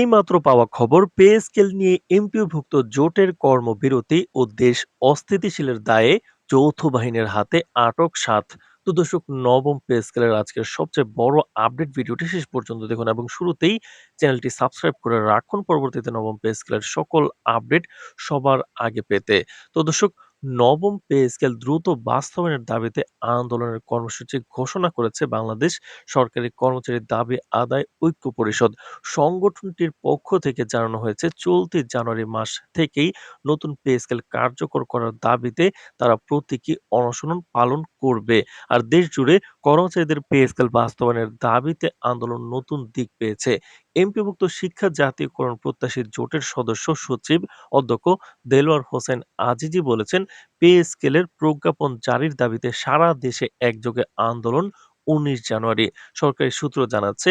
এইমাত্র পাওয়া খবর পে স্কেল নিয়ে এমপিওভুক্ত জোটের কর্মবিরতি ও দেশ অস্থিতিশীলের দায়ে যৌথ বাহিনীর হাতে আটক সাত। তো দর্শক, নবম পে স্কেলের আজকের সবচেয়ে বড় আপডেট ভিডিওটি শেষ পর্যন্ত দেখুন এবং শুরুতেই চ্যানেলটি সাবস্ক্রাইব করে রাখুন। পরবর্তীতে নবম পে স্কেলের সকল আপডেট সবার আগে পেতে। তো দর্শক নবম পে স্কেল দ্রুত বাস্তবায়নের দাবিতে আন্দোলনের কর্মসূচি ঘোষণা করেছে বাংলাদেশ সরকারি কর্মচারীর দাবি আদায় ঐক্য পরিষদ। সংগঠনটির পক্ষ থেকে জানানো হয়েছে, চলতি জানুয়ারি মাস থেকেই নতুন পে স্কেল কার্যকর করার দাবিতে তারা প্রতীকী অনশন পালন করবে। আর দেশ জুড়ে কর্মচারীদের পে স্কেল বাস্তবায়নের দাবিতে আন্দোলন নতুন দিক পেয়েছে। এমপিভুক্ত শিক্ষা জাতীয়করণ প্রত্যাশী জোটের সদস্য সচিব অধ্যক্ষ দেলোয়ার হোসেন আজিজি বলেছেন, পে স্কেলের প্রজ্ঞাপন জারির দাবিতে সারা দেশে একযোগে আন্দোলন উনিশ জানুয়ারি। সরকারি সূত্র জানাচ্ছে,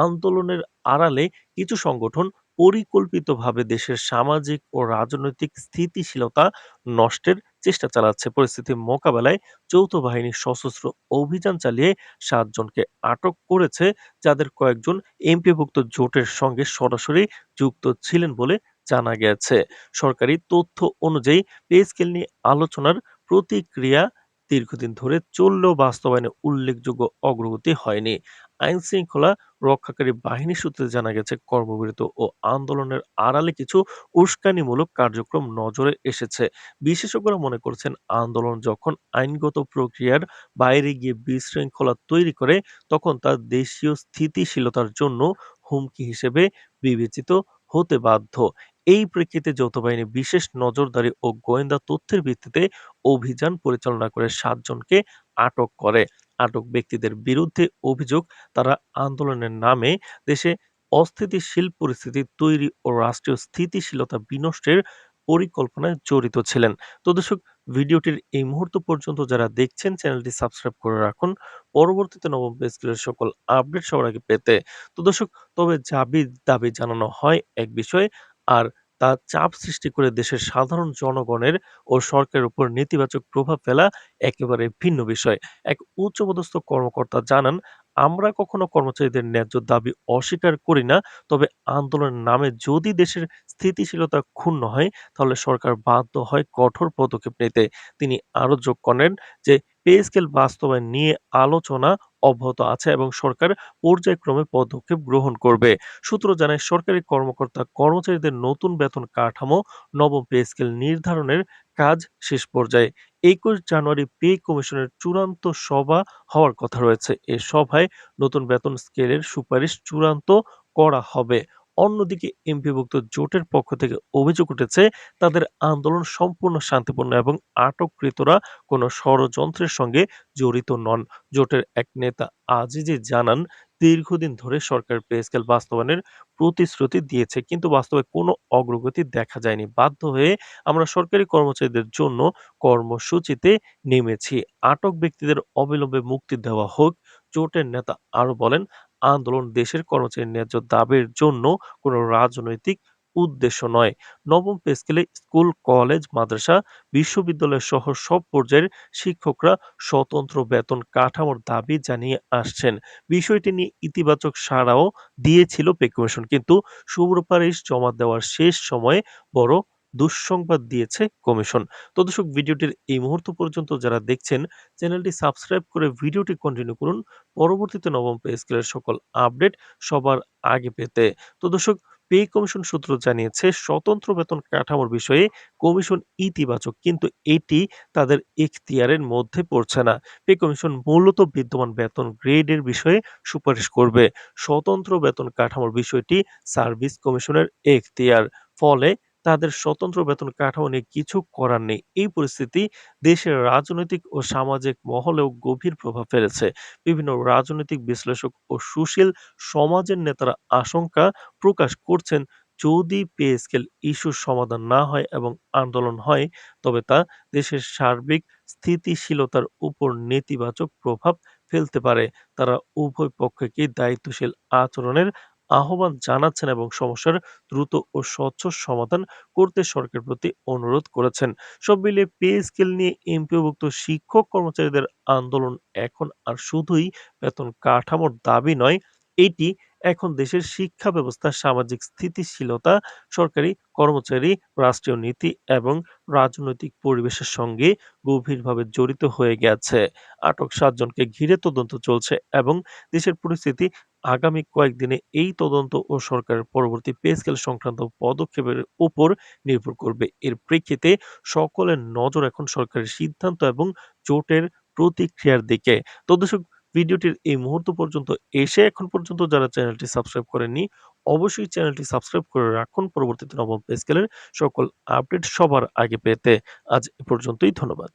আন্দোলনের আড়ালে কিছু সংগঠন পরিকল্পিতভাবে দেশের সামাজিক ও রাজনৈতিক স্থিতিশীলতা নষ্টের চেষ্টা চালাচ্ছে। পরিস্থিতি মোকাবেলায় যৌথ বাহিনী সশস্ত্র অভিযান চালিয়ে সাতজনকে আটক করেছে, যাদের কয়েকজন এমপিভুক্ত জোটের সঙ্গে সরাসরি যুক্ত ছিলেন বলে জানা গেছে। সরকারি তথ্য অনুযায়ী পে স্কেল নিয়ে আলোচনার প্রতিক্রিয়া দীর্ঘদিন ধরে চললেও বাস্তবায়নে উল্লেখযোগ্য অগ্রগতি হয়নি। আইন শৃঙ্খলা রক্ষাকারী বাহিনী সূত্রে জানা গেছে, কর্মবিরত ও আন্দোলনের আড়ালে কিছু উস্কানিমূলক কার্যক্রম নজরে এসেছে। বিশেষজ্ঞরা মনে করছেন, আন্দোলন যখন আইনগত প্রক্রিয়ার বাইরে গিয়ে বিশৃঙ্খলা তৈরি করে, তখন তা দেশীয় স্থিতিশীলতার জন্য হুমকি হিসেবে বিবেচিত হতে বাধ্য। এই প্রেক্ষিতে যৌথ বাহিনী বিশেষ নজরদারি ও গোয়েন্দা তথ্যের ভিত্তিতে অভিযান পরিচালনা করে সাতজনকে আটক করে। আটক ব্যক্তিদের বিরুদ্ধে অভিযোগ, তারা আন্দোলনের নামে দেশে অস্থিতিশীল পরিস্থিতি তৈরি ও রাষ্ট্রীয় স্থিতিশীলতা বিনষ্টের পরিকল্পনায় জড়িত ছিলেন। তো দর্শক, ভিডিওটির এই মুহূর্ত পর্যন্ত যারা দেখছেন, চ্যানেলটি সাবস্ক্রাইব করে রাখুন। পরবর্তীতে নবম পে সকল আপডেট সবার আগে পেতে। তো দর্শক, তবে দাবি দাবি জানানো হয় এক বিষয়ে, আর তা চাপ সৃষ্টি করে দেশের সাধারণ জনগণের ও সরকারের উপর নেতিবাচক প্রভাব ফেলা একেবারে ভিন্ন বিষয়। এক উচ্চপদস্থ কর্মকর্তা জানান আমরা কখনো কর্মচারীদের ন্যায্য দাবি অস্বীকার করি না, তবে আন্দোলনের নামে যদি দেশের স্থিতিশীলতা ক্ষুণ্ণ হয়, তাহলে সরকার বাধ্য হয় কঠোর পদক্ষেপ নিতে। তিনি আরও যোগ করেন যে, পে স্কেল বাস্তবায়ন নিয়ে আলোচনা অব্যাহত আছে এবং সরকার পর্যায়ক্রমে পদক্ষেপ গ্রহণ করবে। সূত্র জানায়, সরকারি কর্মকর্তা কর্মচারীদের নতুন বেতন কাঠামো, নবম পে স্কেল নির্ধারণের কাজ শেষ পর্যায়ে একুশ জানুয়ারি পে কমিশনের চূড়ান্ত সভা হওয়ার কথা রয়েছে। এ সভায় নতুন বেতন স্কেলের সুপারিশ চূড়ান্ত করা হবে। অন্যদিকে এমপিভুক্ত জোটের পক্ষ থেকে অভিযোগ উঠেছে, তাদের আন্দোলন সম্পূর্ণ শান্তিপূর্ণ এবং আটককৃতরা কোনো ষড়যন্ত্রের সঙ্গে জড়িত নন। জোটের এক নেতা আজিজি জানান দীর্ঘদিন ধরে সরকার পে স্কেল বাস্তবায়নের প্রতিশ্রুতি দিয়েছে, কিন্তু বাস্তবে কোনো অগ্রগতি দেখা যায়নি। বাধ্য হয়ে আমরা সরকারি কর্মচারীদের জন্য কর্মসূচিতে নেমেছি। আটক ব্যক্তিদের অবিলম্বে মুক্তি দেওয়া হোক, জোটের নেতা আরও বলেন, আন্দোলন দেশের কর্মচারীর ন্যায্য দাবির জন্য কোনো রাজনৈতিক উদ্দেশ্য নয়। নবম পে স্কেলে স্কুল কলেজ, মাদ্রাসা, বিশ্ববিদ্যালয় সহ সব পর্যায়ের শিক্ষকরা স্বতন্ত্র বেতন কাঠামোর দাবি জানিয়ে আসছেন। বিষয়টি নিয়ে ইতিবাচক সাড়াও দিয়েছিল পে কমিশন কিন্তু সুপারিশ জমা দেওয়ার শেষ সময়ে বড় দুঃসংবাদ দিয়েছে কমিশন। তো দর্শক, ভিডিওটির এই মুহূর্ত পর্যন্ত যারা দেখছেন, চ্যানেলটি সাবস্ক্রাইব করে ভিডিওটি কন্টিনিউ করুন। পরবর্তীতে নবম পে স্কেলের সকল আপডেট সবার আগে পেতে। তো দর্শক পে কমিশন সূত্র জানিয়েছে, স্বতন্ত্র বেতন কাঠামোর বিষয়ে কমিশন ইতিবাচক, কিন্তু এটি তাদের এখতিয়ারের মধ্যে পড়ছে না। পে কমিশন মূলত বিদ্যমান বেতন গ্রেডের বিষয়ে সুপারিশ করবে। স্বতন্ত্র বেতন কাঠামোর বিষয়টি সার্ভিস কমিশনের এখতিয়ার। ফলে তাদের স্বতন্ত্র বেতন কাঠামো নিয়ে কিছু করার নেই। এই পরিস্থিতি দেশের রাজনৈতিক ও সামাজিক মহলেও গভীর প্রভাব ফেলেছে। বিভিন্ন রাজনৈতিক বিশ্লেষক ও সুশীল সমাজের নেতারা আশঙ্কা প্রকাশ করছেন, যদি পে স্কেল ইস্যুর সমাধান না হয় এবং আন্দোলন হয়, তবে তা দেশের সার্বিক স্থিতিশীলতার উপর নেতিবাচক প্রভাব ফেলতে পারে। তারা উভয় পক্ষকে দায়িত্বশীল আচরণের আহ্বান জানাচ্ছেন এবং সমস্যার দ্রুত ও স্বচ্ছ সমাধান করতে সরকারের প্রতি অনুরোধ করেছেন। সব মিলিয়ে পে স্কেল নিয়ে এমপিওভুক্ত শিক্ষক কর্মচারীদের আন্দোলন এখন আর শুধুই বেতন কাঠামোর দাবি নয়, এটি এখন দেশের শিক্ষা ব্যবস্থা, সামাজিক স্থিতিশীলতা, সরকারি কর্মচারী, রাষ্ট্রীয় নীতি এবং রাজনৈতিক পরিবেশের সঙ্গে গভীরভাবে জড়িত হয়ে গেছে। আটক ৭ জনকে ঘিরে তদন্ত চলছে এবং দেশের পরিস্থিতি আগামী কয়েকদিনে এই তদন্ত ও সরকারের পরবর্তী পে স্কেল সংক্রান্ত পদক্ষেপের উপর নির্ভর করবে। এর প্রেক্ষিতে সকলের নজর এখন সরকারের সিদ্ধান্ত এবং জোটের প্রতিক্রিয়ার দিকে। তো দর্শক ভিডিওটির এই মুহূর্ত পর্যন্ত এসে এখন পর্যন্ত যারা চ্যানেলটি সাবস্ক্রাইব করেননি, অবশ্যই চ্যানেলটি সাবস্ক্রাইব করে রাখুন পরবর্তীতে নবম পে স্কেলের সকল আপডেট সবার আগে পেতে। আজ এ পর্যন্তই ধন্যবাদ।